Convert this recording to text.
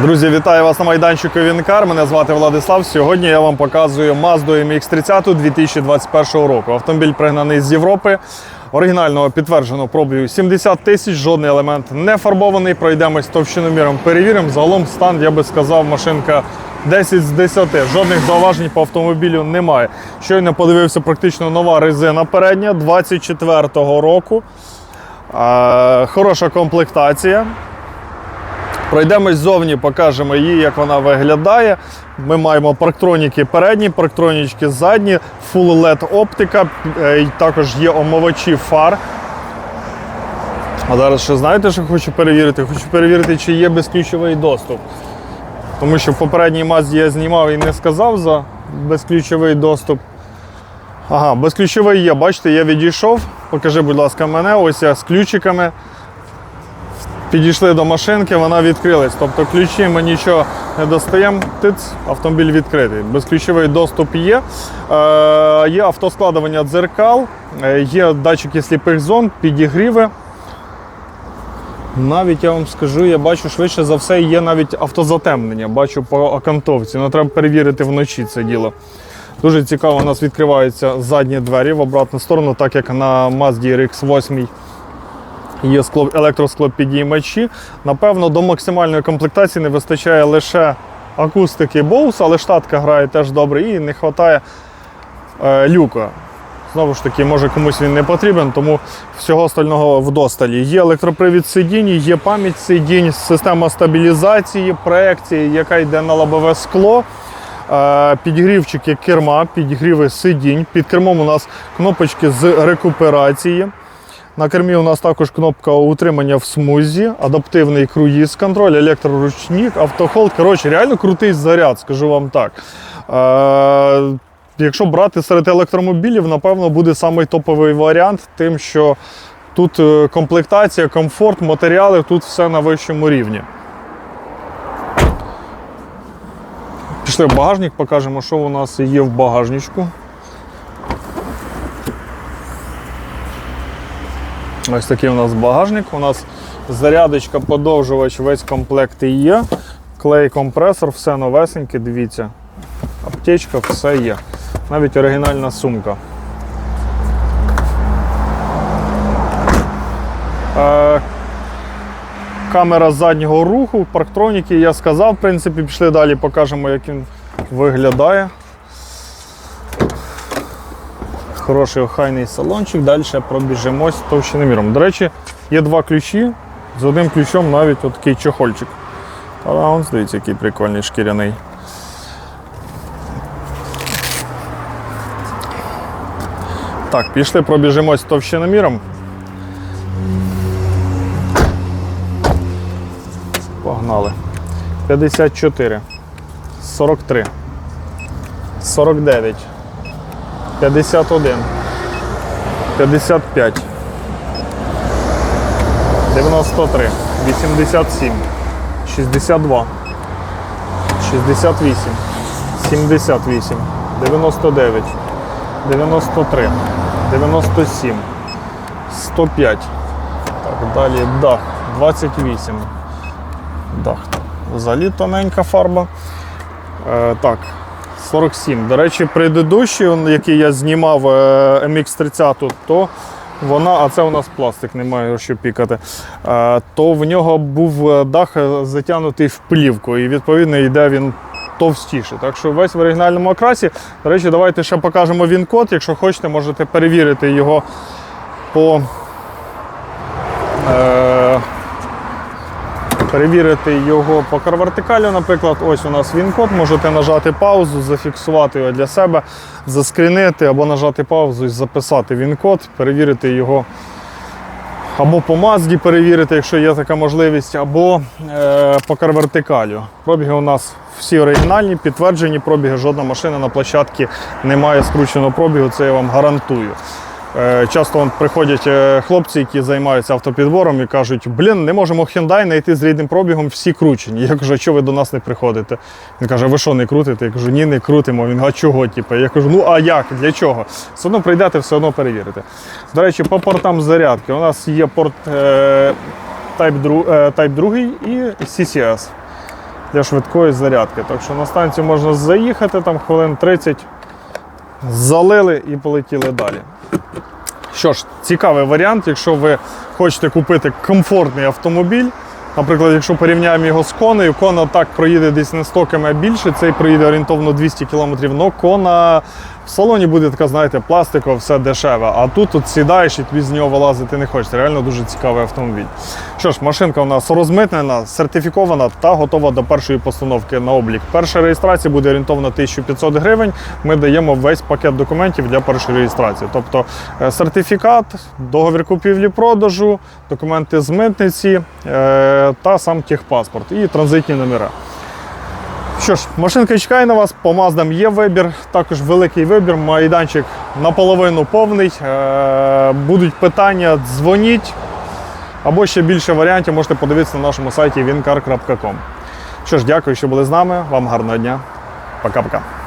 Друзі, вітаю вас на майданчику Вінкар. Мене звати Владислав. Сьогодні я вам показую Mazda MX-30 2021 року. Автомобіль пригнаний з Європи. Оригінального підтвердженого пробою 70 тисяч, жодний елемент не фарбований. Пройдемось товщиноміром, перевіримо. Загалом стан, я би сказав, машинка 10 з 10. Жодних зауважень по автомобілю немає. Щойно подивився практично нова резина передня 24-го року. Хороша комплектація. Пройдемось ззовні, покажемо її, як вона виглядає. Ми маємо парктроніки передні, парктронічки задні, Full LED оптика, е, також є омивачі фар. А зараз ще знаєте, що хочу перевірити? Хочу перевірити, чи є безключовий доступ. Тому що в попередній Мазді я знімав і не сказав за безключовий доступ. Ага, безключовий є, бачите, я відійшов. Покажи, будь ласка, мене. Ось я з ключиками. Підійшли до машинки, вона відкрилась. Тобто ключі ми нічого не достаємо, тиц, автомобіль відкритий. Безключовий доступ є. Е, є автоскладування дзеркал, е, є датчики сліпих зон, підігріви. Навіть я вам скажу, я бачу швидше за все, є навіть автозатемнення. Бачу по окантовці. Ну, треба перевірити вночі це діло. Дуже цікаво, у нас відкриваються задні двері в обратну сторону, так як на Mazda RX-8 Є скло, електросклопідіймачі. Напевно, до максимальної комплектації не вистачає лише акустики Bose, але штатка грає теж добре і не вистачає е, люка. Знову ж таки, може комусь він не потрібен, тому всього остального вдосталі. Є електропривід сидінь, є пам'ять сидінь, система стабілізації, проекції, яка йде на лобове скло. Е, Підігрівчики керма, підігріви сидінь. Під кермом у нас кнопочки з рекуперації. На кермі у нас також кнопка утримання в смузі, адаптивний круїз контроль, електроручник, автохолд. Коротше, реально крутий заряд, скажу вам так. Е, якщо брати серед електромобілів, напевно, буде самий топовий варіант, тим, що тут е, комплектація, комфорт, матеріали, тут все на вищому рівні. Пішли в багажник, покажемо, що у нас є в багажничку. Ось такий у нас багажник. У нас зарядочка, подовжувач, весь комплект є. Клей компресор, все новесеньке, дивіться. Аптечка, все є. Навіть оригінальна сумка. Е, камера заднього руху, парктроніки, я сказав, в принципі, пішли далі, покажемо, як він виглядає. Хороший охайний салончик, далі пробіжимось товщиноміром. До речі, є два ключі, з одним ключом навіть такий чохольчик. Але он, дивіться, який прикольний шкіряний. Так, пішли, пробіжимось товщиноміром. Погнали. 54, 43, 49. 51, 55, 93, 87, 62, 68, 78, 99, 93, 97, 105. Так, далі дах. 28. Дах. Взагалі тоненька фарба. Е, так, 47. До речі, предыдущий, який я знімав е, MX30, то вона, а це у нас пластик, немає що пікати. е, То в нього був е, дах затягнутий в плівку, і відповідно йде він товстіше. Так що весь в оригінальному окрасі. До речі, давайте ще покажемо він-код. Якщо хочете, можете перевірити його по. Перевірити його по карвертикалі, наприклад, ось у нас він-код, можете нажати паузу, зафіксувати його для себе, заскрінити або нажати паузу і записати він-код, перевірити його або по Мазді перевірити, якщо є така можливість, або е, по карвертикалю. Пробіги у нас всі оригінальні, підтверджені пробіги, жодна машина на площадці не має скрученого пробігу, це я вам гарантую. Е, Часто приходять е, хлопці, які займаються автопідбором і кажуть, блін, не можемо Hyundai знайти з рідним пробігом, всі кручені. Я кажу, а чого ви до нас не приходите? Він каже, ви що не крутите? Я кажу, ні, не крутимо. Він а чого? Типу? Я кажу, ну а як? Для чого? Все одно прийдете, все одно перевірите. До речі, по портам зарядки. У нас є порт е, Type 2, е, Type 2 і CCS. для швидкої зарядки. Так що на станцію можна заїхати там хвилин 30, залили і полетіли далі. Що ж, цікавий варіант, якщо ви хочете купити комфортний автомобіль. Наприклад, якщо порівняємо його з конею, кона так проїде десь не 100 км більше, цей проїде орієнтовно 200 км, але кона в салоні буде така, знаєте, пластикова, все дешеве. А тут от сідаєш і тобі з нього вилазити не хочеться. Реально дуже цікавий автомобіль. Що ж, машинка у нас розмитнена, сертифікована та готова до першої постановки на облік. Перша реєстрація буде орієнтовно 1500 гривень. Ми даємо весь пакет документів для першої реєстрації. Тобто е, сертифікат, договір купівлі-продажу, документи з митниці е, та сам техпаспорт і транзитні номера. Що ж, машинка чекає на вас, по Маздам є вибір, також великий вибір, майданчик наполовину повний. Е, Будуть питання, дзвоніть. Або ще більше варіантів можете подивитися на нашому сайті wincar.com. Що ж, дякую, що були з нами. Вам гарного дня. Пока-пока.